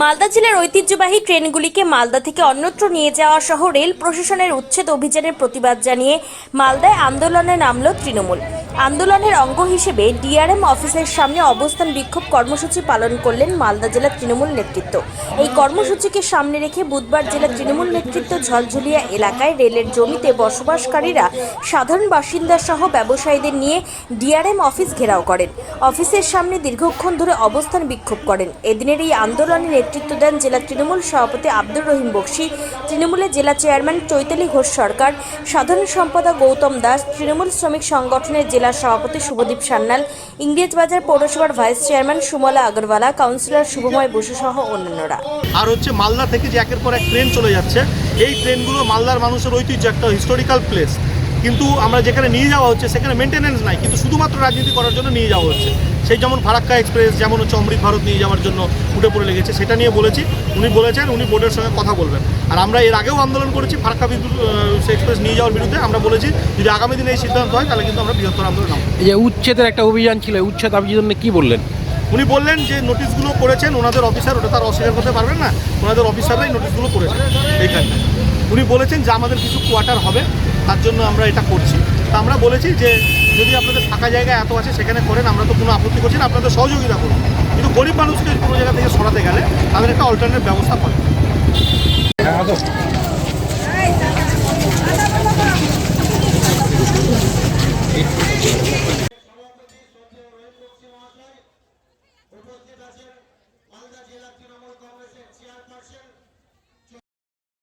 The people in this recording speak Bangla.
মালদা জেলার ঐতিহ্যবাহী ট্রেনগুলিকে মালদা থেকে অন্যত্র নিয়ে যাওয়া সহ রেল প্রশাসনের উচ্ছেদ অভিযানের প্রতিবাদ জানিয়ে মালদায় আন্দোলনে নামল তৃণমূল। আন্দোলনের অঙ্গ হিসেবে ডিআরএম অফিসের সামনে অবস্থান বিক্ষোভ কর্মসূচি পালন করলেন মালদা জেলা তৃণমূল নেতৃত্ব। এই কর্মসূচিকে সামনে রেখে বুধবার জেলা তৃণমূল নেতৃত্ব ঝলঝুলিয়া এলাকায় রেলের জমিতে বসবাসকারীরা সাধারণ বাসিন্দা সহ ব্যবসায়ীদের নিয়ে ডিআরএম অফিস ঘেরাও করেন। অফিসের সামনে দীর্ঘক্ষণ ধরে অবস্থান বিক্ষোভ করেন। এদিনের এই আন্দোলনে নেতৃত্ব দেন জেলা তৃণমূল সভাপতি আব্দুর রহিম বক্সি তৃণমূলের জেলা চেয়ারম্যান চৈতালি ঘোষ সরকার, সাধারণ সম্পাদক গৌতম দাস, তৃণমূল শ্রমিক সংগঠনের জেলা সভাপতি শুভদীপ সান্যাল, ইংরেজবাজার পৌরসভার vice chairman Sumla Agarwala, councillor Shubhamoy Basu সহ অন্যান্যরা। আর হচ্ছে মালদা থেকে যে একের পর এক ট্রেন চলে যাচ্ছে, এই ট্রেনগুলো মালদার মানুষের ঐতিহ্য, একটা হিস্টোরিক্যাল প্লেস কিন্তু আমরা যেখানে নিয়ে যাওয়া হচ্ছে সেখানে মেনটেনেন্স নাই। কিন্তু শুধুমাত্র রাজনীতি করার জন্য নিয়ে যাওয়া হচ্ছে। সেই যেমন ফারাক্কা এক্সপ্রেস যেমন হচ্ছে অমৃত ভারত নিয়ে যাওয়ার জন্য উঠে পড়ে লেগেছে সেটা নিয়ে বলেছি। উনি বলেছেন উনি বোর্ডের সঙ্গে কথা বলবেন। আর আমরা এর আগেও আন্দোলন করেছি ফারাক্কা বিদ্যুৎ এক্সপ্রেস নিয়ে যাওয়ার বিরুদ্ধে। আমরা বলেছি যদি আগামী দিনে এই সিদ্ধান্ত হয় তাহলে কিন্তু আমরা বৃহত্তর আন্দোলন যে উচ্ছেদের একটা অভিযান ছিল উচ্ছেদ অভিযানে কি বললেন? উনি বললেন যে নোটিশগুলো করেছেন ওনাদের অফিসার ওটা তার অস্বীকার করতে পারবেন না। ওনাদের অফিসাররাই নোটিশগুলো করেছেন এইখানে। উনি বলেছেন যে আমাদের কিছু কোয়ার্টার হবে। তার জন্য আমরা এটা করছি। তো আমরা বলেছি যে, যদি আপনাদের ফাঁকা জায়গা এত আছে, সেখানে করেন, আমরা তো কোনো আপত্তি করছি না, আপনাদের সহযোগিতা করুন। কিন্তু গরিব মানুষকে কোনো জায়গা থেকে সরাতে গেলে তাদের একটা অল্টারনেট ব্যবস্থা করে।